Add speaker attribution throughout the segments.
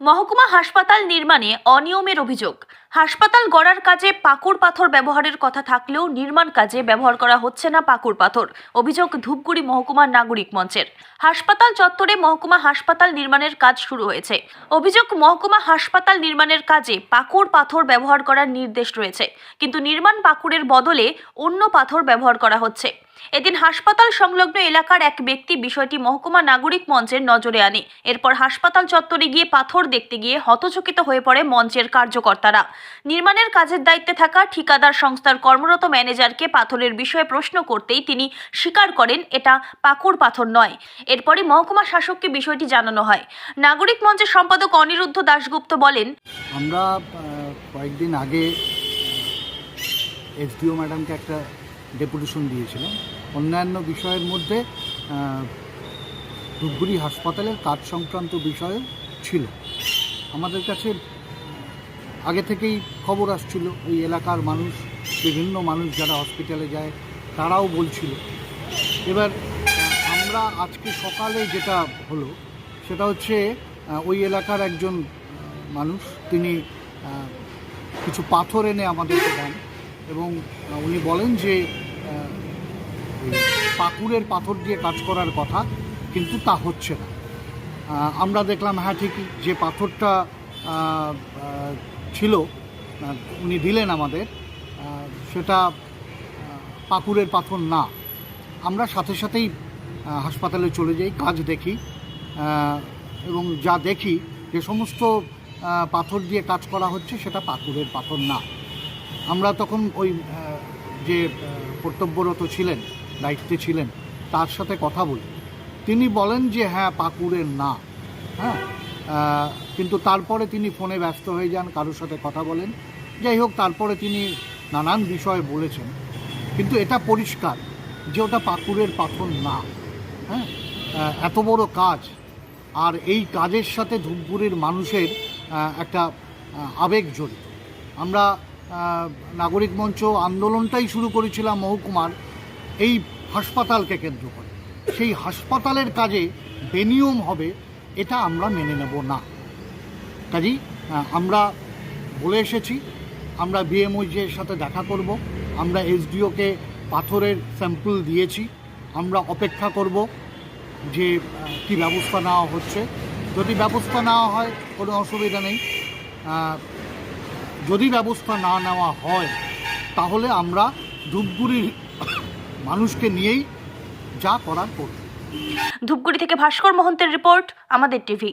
Speaker 1: মহকুমা হাসপাতাল নির্মাণে অনিয়মের অভিযোগ। হাসপাতাল গড়ার কাজে পাকুড় পাথর ব্যবহারের কথা থাকলেও নির্মাণ কাজে ব্যবহার করা হচ্ছে না পাকুড় পাথর, অভিযোগ ধূপগুড়ি মহকুমা নাগরিক মঞ্চের। হাসপাতাল চত্বরে মহকুমা হাসপাতাল নির্মাণের কাজ শুরু হয়েছে। অভিযোগ মহকুমা হাসপাতাল নির্মাণের কাজে পাকুড় পাথর ব্যবহার করার নির্দেশ রয়েছে, কিন্তু নির্মাণ পাকুড়ের বদলে অন্য পাথর ব্যবহার করা হচ্ছে। এদিন হাসপাতাল সংলগ্ন এলাকার এক ব্যক্তি বিষয়টি মহকুমা নাগরিক মঞ্চের নজরে আনে। এরপর হাসপাতাল চত্বরে গিয়ে পাথর দেখতে গিয়ে হতচকিত হয়ে পড়ে মঞ্চের কার্যকর্তারা। নির্মাণের কাজের দায়িত্বে থাকা ঠিকাদার সংস্থার কর্মরত ম্যানেজারকে পাথরের বিষয়ে প্রশ্ন করতেই তিনি স্বীকার করেন, এটা পাকুড় পাথর নয়। এরপরে মহকুমা শাসককে বিষয়টি জানানো হয়। নাগরিক মঞ্চের সম্পাদক অনিরুদ্ধ দাশগুপ্ত বলেন,
Speaker 2: আমরা কয়েকদিন আগে এসডিও ম্যাডামকে একটা ডেপুটেশন দিয়েছিলাম অন্যান্য বিষয়ের মধ্যে ধূপগুড়ি হাসপাতালের কাজ সংক্রান্ত বিষয় ছিল। আমাদের কাছে আগে থেকেই খবর আসছিল, ওই এলাকার মানুষ, বিভিন্ন মানুষ যারা হসপিটালে যায়, তারাও বলছিল। এবার, আমরা আজকে সকালে যেটা হলো, সেটা হচ্ছে ওই এলাকার একজন মানুষ, তিনি কিছু পাথর এনে আমাদেরকে দেন এবং উনি বলেন যে পাকুড়ের পাথর দিয়ে কাজ করার কথা, কিন্তু তা হচ্ছে না। আমরা দেখলাম হ্যাঁ ঠিকই, যে পাথরটা ছিল উনি দিলেন আমাদের সেটা পাকুড়ের পাথর না। আমরা সাথে সাথেই হাসপাতালে চলে যাই, কাজ দেখি এবং যা দেখি, যে সমস্ত পাথর দিয়ে কাজ করা হচ্ছে, সেটা পাথরের পাথর না। আমরা তখন ওই যে কর্তব্যরত ছিলেন, দায়িত্বে ছিলেন, তার সাথে কথা বলি। তিনি বলেন যে হ্যাঁ পাকুড়ের না। হ্যাঁ? কিন্তু তারপরে তিনি ফোনে ব্যস্ত হয়ে যান, কারোর সাথে কথা বলেন। যাই হোক, তারপরে তিনি নানান বিষয়ে বলেছেন। কিন্তু এটা পরিষ্কার যে, ওটা পাকুড়ের পাথর না। হ্যাঁ? এত বড় কাজ। আর এই কাজের সাথে ধূপগুড়ির মানুষের একটা আবেগ জড়িত। আমরা নাগরিক মঞ্চ আন্দোলনটাই শুরু করেছিলাম মহকুমার এই হাসপাতালকে কেন্দ্র করে। সেই হাসপাতালের কাজে বেনিয়ম হবে, এটা আমরা মেনে নেব না। কাজেই আমরা বলে এসেছি, আমরা বিএমওইজের সাথে দেখা করব, আমরা এসডিওকে পাথরের স্যাম্পল দিয়েছি, আমরা অপেক্ষা করব যে কি ব্যবস্থা নেওয়া হচ্ছে। যদি ব্যবস্থা নেওয়া হয়, কোনো অসুবিধা নেই। যদি ব্যবস্থা না নেওয়া হয়, তাহলে আমরা ধূপগুড়ির মানুষকে নিয়েই যা করার করব।
Speaker 1: ধূপগুড়ি থেকে ভাস্কর মহন্তের রিপোর্ট, আমাদের টিভি।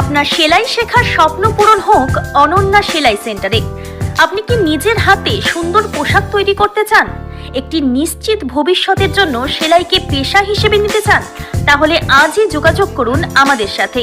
Speaker 1: আপনার সেলাই শেখার স্বপ্ন পূরণ হোক অনন্যা সেলাই সেন্টারে। আপনি কি নিজের হাতে সুন্দর পোশাক তৈরি করতে চান? একটি নিশ্চিত ভবিষ্যতের জন্য সেলাইকে পেশা হিসেবে নিতে চান? তাহলে আজই যোগাযোগ করুন আমাদের সাথে।